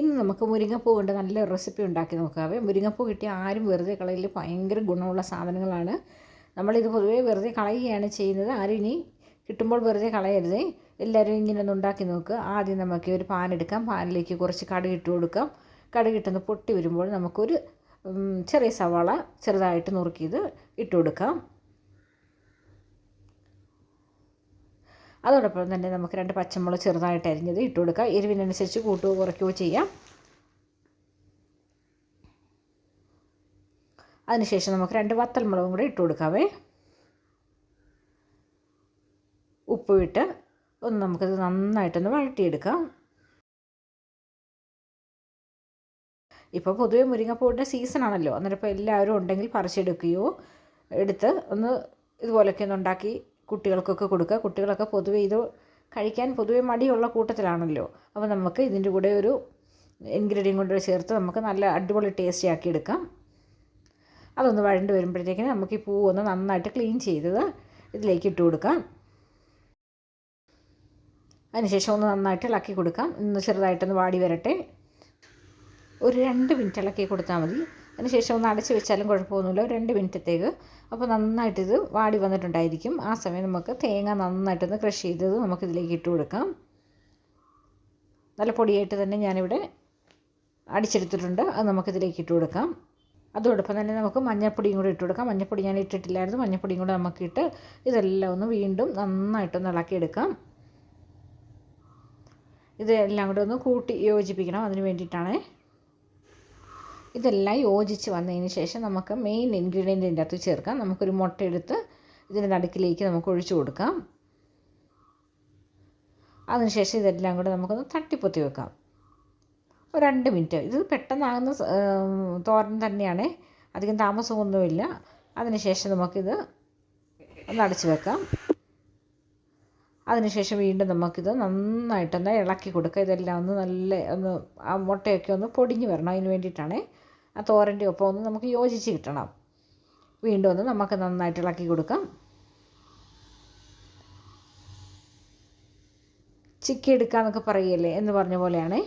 ഇന്ന് നമുക്ക് മുരിങ്ങപ്പൂ കൊണ്ട് നല്ല റെസിപ്പി ഉണ്ടാക്കി നോക്കാവേ. മുരിങ്ങപ്പൂ കിട്ടിയ ആരും വെറുതെ കളയിൽ ഭയങ്കര ഗുണമുള്ള സാധനങ്ങളാണ്. നമ്മളിത് പൊതുവേ വെറുതെ കളയുകയാണ് ചെയ്യുന്നത്. ആരും ഇനി കിട്ടുമ്പോൾ വെറുതെ കളയരുത്. എല്ലാവരും ഇങ്ങനെ ഒന്ന് ഉണ്ടാക്കി നോക്കുക ആദ്യം നമുക്ക് ഒരു പാൻ എടുക്കാം. പാനിലേക്ക് കുറച്ച് കടുക് ഇട്ട് കൊടുക്കാം. കടുക് ഇട്ടൊന്ന് പൊട്ടി വരുമ്പോൾ നമുക്കൊരു ചെറിയ സവാള ചെറുതായിട്ട് നുറുക്കിയത് ഇട്ട് കൊടുക്കാം. അതോടൊപ്പം തന്നെ നമുക്ക് രണ്ട് പച്ചമുളക് ചെറുതായിട്ട് അരിഞ്ഞത് ഇട്ട് കൊടുക്കുക എരിവിനനുസരിച്ച് കൂട്ടുകയോ കുറയ്ക്കുകയോ ചെയ്യാം. അതിനുശേഷം നമുക്ക് രണ്ട് വത്തൽമുളകും കൂടെ ഇട്ട് കൊടുക്കാവേ. ഉപ്പ് ഇട്ട് ഒന്ന് നമുക്കത് നന്നായിട്ടൊന്ന് വഴറ്റിയെടുക്കാം. ഇപ്പോൾ പൊതുവെ മുരിങ്ങപ്പൂവിന്റെ സീസണാണല്ലോ അന്നേരം ഇപ്പോൾ എല്ലാവരും ഉണ്ടെങ്കിൽ പറിച്ചെടുക്കുകയോ എടുത്ത് ഒന്ന് ഇതുപോലൊക്കെ ഒന്ന് ഉണ്ടാക്കി കുട്ടികൾക്കൊക്കെ കൊടുക്കുക. കുട്ടികളൊക്കെ പൊതുവെ ഇത് കഴിക്കാൻ പൊതുവെ മടിയുള്ള കൂട്ടത്തിലാണല്ലോ. അപ്പോൾ നമുക്ക് ഇതിന്റെ കൂടെ ഒരു ഇൻഗ്രീഡിയൻ കൊണ്ട് ചേർത്ത് നമുക്ക് നല്ല അടിപൊളി ടേസ്റ്റി ആക്കി എടുക്കാം. അതൊന്ന് വഴണ്ട് വരുമ്പോഴത്തേക്കിന് നമുക്ക് ഈ പൂ ഒന്ന് നന്നായിട്ട് ക്ലീൻ ചെയ്തത് ഇതിലേക്ക് ഇട്ട് കൊടുക്കാം. അതിനുശേഷം ഒന്ന് നന്നായിട്ട് ഇളക്കി കൊടുക്കാം. ഒന്ന് ചെറുതായിട്ടൊന്ന് വാടി വരട്ടെ. ഒരു രണ്ട് മിനിറ്റ് ഇളക്കി കൊടുത്താൽ മതി. അതിനുശേഷം ഒന്ന് അടച്ചു വെച്ചാലും കുഴപ്പമൊന്നുമില്ല. രണ്ട് മിനിറ്റത്തേക്ക്. അപ്പോൾ നന്നായിട്ടിത് വാടി വന്നിട്ടുണ്ടായിരിക്കും. ആ സമയം നമുക്ക് തേങ്ങ നന്നായിട്ടൊന്ന് ക്രഷ് ചെയ്തത് നമുക്കിതിലേക്ക് ഇട്ട് കൊടുക്കാം. നല്ല പൊടിയായിട്ട് തന്നെ ഞാനിവിടെ അടിച്ചെടുത്തിട്ടുണ്ട്. അത് നമുക്കിതിലേക്ക് ഇട്ട് കൊടുക്കാം. അതോടൊപ്പം തന്നെ നമുക്ക് മഞ്ഞൾപ്പൊടിയും കൂടി ഇട്ട് കൊടുക്കാം. മഞ്ഞൾപ്പൊടി ഞാൻ ഇട്ടിട്ടില്ലായിരുന്നു. മഞ്ഞൾപ്പൊടിയും കൂടെ നമുക്കിട്ട് ഇതെല്ലാം ഒന്ന് വീണ്ടും നന്നായിട്ടൊന്ന് ഇളക്കിയെടുക്കാം. ഇതെല്ലാം കൂടെ ഒന്ന് കൂട്ടി യോജിപ്പിക്കണം. അതിന് വേണ്ടിയിട്ടാണ്. ഇതെല്ലാം യോജിച്ച് വന്നതിന് ശേഷം നമുക്ക് മെയിൻ ഇൻഗ്രീഡിയന്റിന്റെ അകത്ത് ചേർക്കാം. നമുക്കൊരു മുട്ട എടുത്ത് ഇതിന്റെ നടുക്കിലേക്ക് നമുക്ക് ഒഴിച്ചു കൊടുക്കാം. അതിനുശേഷം ഇതെല്ലാം കൂടെ നമുക്കൊന്ന് തട്ടിപ്പൊത്തി വെക്കാം. ഒരു രണ്ട് മിനിറ്റ്. ഇത് പെട്ടെന്നാകുന്ന തോരൻ തന്നെയാണ്. അധികം താമസമൊന്നുമില്ല. അതിനുശേഷം നമുക്കിത് ഒന്ന് അടച്ച് വെക്കാം. അതിനുശേഷം വീണ്ടും നമുക്കിത് നന്നായിട്ടൊന്ന് ഇളക്കി കൊടുക്കുക ഇതെല്ലാം ഒന്ന് നല്ല ഒന്ന് ആ മുട്ടയൊക്കെ ഒന്ന് പൊടിഞ്ഞു വരണം. അതിന് വേണ്ടിയിട്ടാണ്. ആ തോരന്റെ ഒപ്പം ഒന്ന് നമുക്ക് യോജിച്ച് കിട്ടണം. വീണ്ടും ഒന്ന് നമുക്ക് നന്നായിട്ട് ഇളക്കി കൊടുക്കാം. ചിക്കി എടുക്കാന്നൊക്കെ പറയല്ലേ എന്ന് പറഞ്ഞ പോലെയാണ്.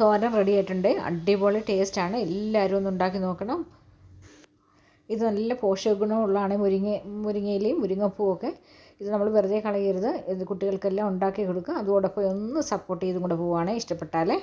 തോരൻ റെഡി ആയിട്ടുണ്ട്. അടിപൊളി ടേസ്റ്റാണ് എല്ലാവരും ഒന്ന് ഉണ്ടാക്കി നോക്കണം. ഇത് നല്ല പോഷക ഗുണമുള്ളതാണ് മുരിങ്ങ മുരിങ്ങയിലയും മുരിങ്ങപ്പൂവൊക്കെ. ഇത് നമ്മൾ വെറുതെ കളയരുത്. ഇത് കുട്ടികൾക്കെല്ലാം ഉണ്ടാക്കി കൊടുക്കുക. അതോടൊപ്പം ഒന്ന് സപ്പോർട്ട് ചെയ്തും കൂടെ പോവുകയാണെങ്കിൽ ഇഷ്ടപ്പെട്ടാലേ.